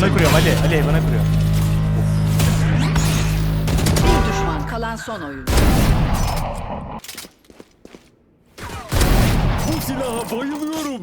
Heaven'a kuruyorum Ali. Ali Heaven'a kuruyorum. Bir düşman kalan son oyun. Bu silaha bayılıyorum.